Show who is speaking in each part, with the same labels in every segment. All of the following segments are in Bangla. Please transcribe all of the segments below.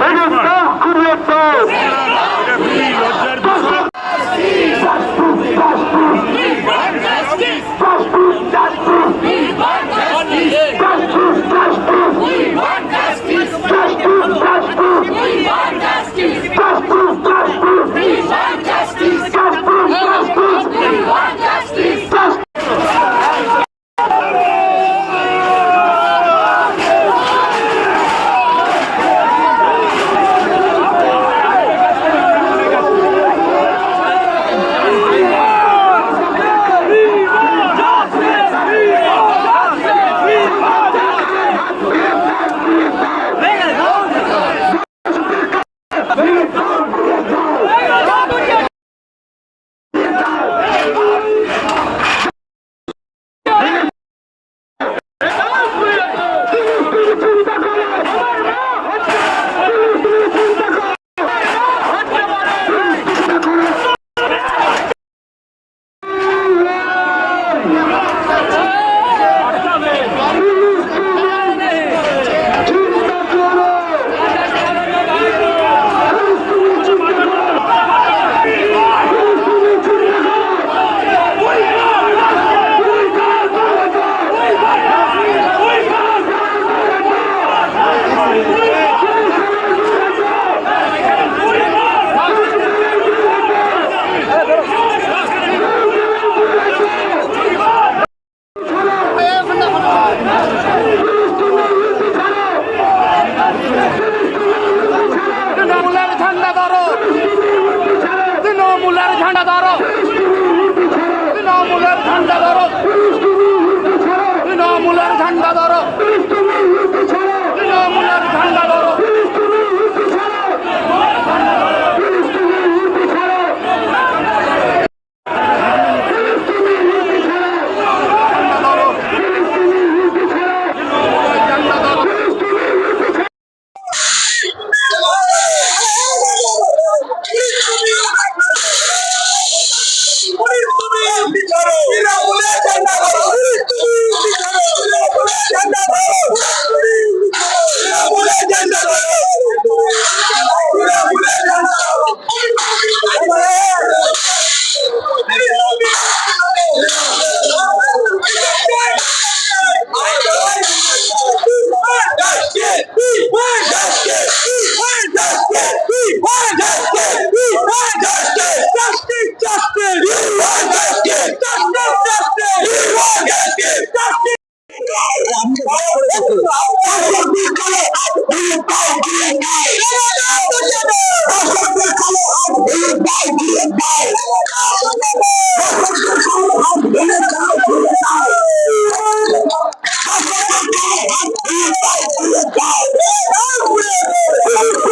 Speaker 1: Elimden kuvvetler. ঝান্ডা ধরো তৃণমূলের ঝান্ডা ধরো তৃণমূলের ঝান্ডা ধরো তৃণমূলের Oh, my God.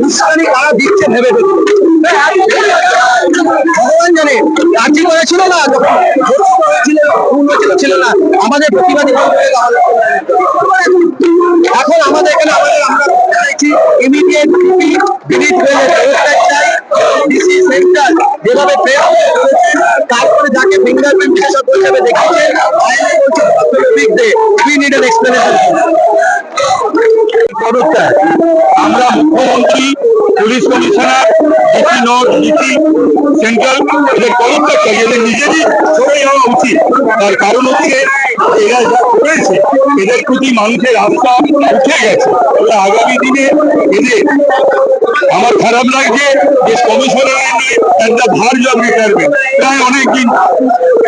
Speaker 1: উস্কানি কারা দিচ্ছে ভেবে ভগবান জানে রাজি করেছিল না খুন ছিল না। আমাদের প্রতিবাদী এখন আমাদের এখানে আমাদের আমরা চাইছি ইমিডিয়েট সেন্টার যেভাবে যাকে ফিঙ্গারপ্রিন্ট হিসাব হিসাবে দেখিয়েছে আইনে বলছে প্রাথমিক দে উই নিড এক্সপ্লেনেশন
Speaker 2: পদত্যাগ। আমরা মুখ্যমন্ত্রী, police commissioner, DC north DC central, এদের পদত্যাগ চাই এদের নিজেরই সবাই হওয়া উচিত। তার কারণ হচ্ছে এরা যা করেছে এদের প্রতি মানুষের আস্থা উঠে গেছে আগামী দিনে এদের আমার খারাপ লাগছে যে কমিশনার একটা ভার জব রিটায়ারমেন্ট প্রায় অনেকদিন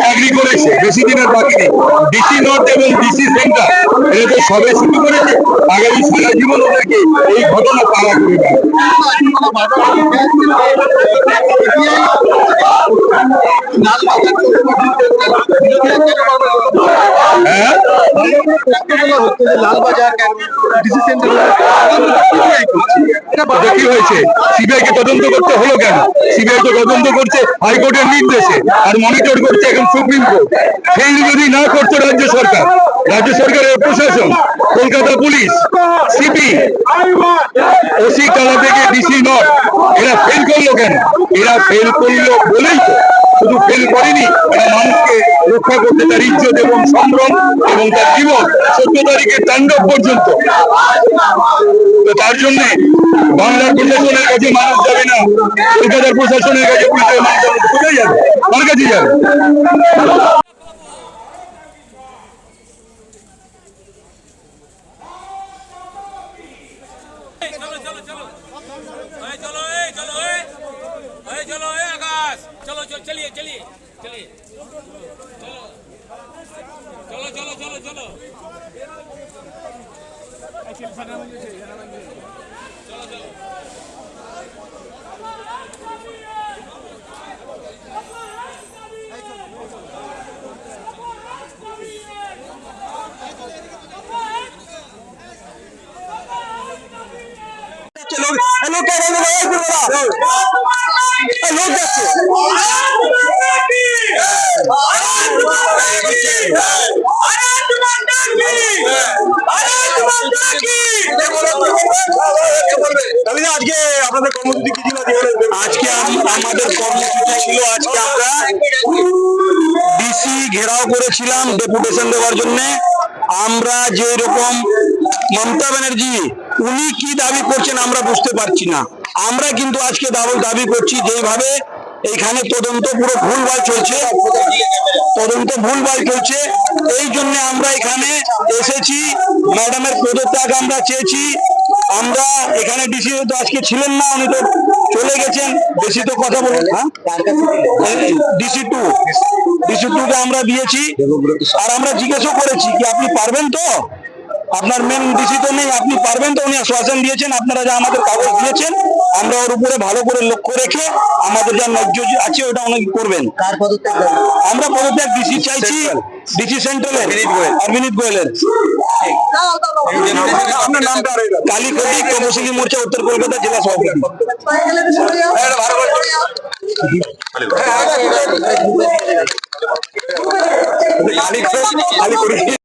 Speaker 2: চাকরি করেছে বেশি দিনের বাকি নেই ডিসি নর্থ এবং ডিসি সেন্টার এরা তো সবে শুরু করেছে আগামী সারা জীবন ওদেরকে এই ঘটনা পাওয়া করবে হ্যাঁ হাইকোর্টের নির্দেশে আর মনিটর করছে এখন সুপ্রিম কোর্ট। যদি না করতো রাজ্য সরকার, রাজ্য সরকারের প্রশাসন, কলকাতা পুলিশ, সিপি, ওসি কালা থেকে ডিসি নট, এরা ফেল করল কেন? এরা ফেল করল বলেই তো। শুধু ফেল করেনি, এরা মানুষকে রক্ষা করতে তার ইজ্জত এবং সম্ভ্রম এবং তার জীবন চোদ্দ তারিখের তাণ্ডব পর্যন্ত তো তার জন্য বাংলার প্রশাসনের কাছে মানুষ যাবে না, কলকাতার প্রশাসনের কাছে মানুষ যাবে। কোথায় যাবে কার কাছে যাবে
Speaker 3: चलिए चलिए चलिए चलो चलो चलो चलो चलो चलो चलो
Speaker 1: লোক লোক লোক যাচ্ছে আজকে আপনাদের কর্মসূচি কি ছিল আজকে আমাদের কর্মসূচি ছিল আজকে আমরা ডিসি ঘেরাও করেছিলাম ডেপুটেশন দেওয়ার জন্য আমরা যে রকম মমতা ব্যানার্জি উনি কি দাবি করছেন আমরা বুঝতে পারছি না। আমরা কিন্তু আজকে দাবি দাবি করছি যেভাবে এইখানে তদন্ত পুরো ভুলভাল চলছে। তদন্ত ভুলভাল চলছে। এই জন্য আমরা এখানে এসেছি। ম্যাডামের পদত্যাগ আমরা চেয়েছি। আমরা এখানে ডিসি তো আজকে ছিলেন না, উনি তো চলে গেছেন। বেশি তো কথা বলুন ডিসি টু ডিসি টু আমরা দিয়েছি। আর আমরা জিজ্ঞেসও করেছি, কি আপনি পারবেন তো? আপনার মেন ডিসি তো নেই আপনি পারবেন তো উনি আশ্বাসন দিয়েছেন আপনারা যা আমাদের কাগজ দিয়েছেন আমরা ওর উপরে ভালো করে লক্ষ্য রেখে আমাদের যা ন্যায্য আছে ওটা উনি করবেন।
Speaker 4: কার পদত্যাগ
Speaker 1: আমরা পদত্যাগ ডিসি চাইছি ডিসি সেন্ট্রালের আর বিনীত গোয়েলের।
Speaker 2: আপনার নামটা
Speaker 1: কালীকটি তপশিলি মোর্চা উত্তর কলকাতা জেলা সভাপতি।
Speaker 2: আলিকড়ি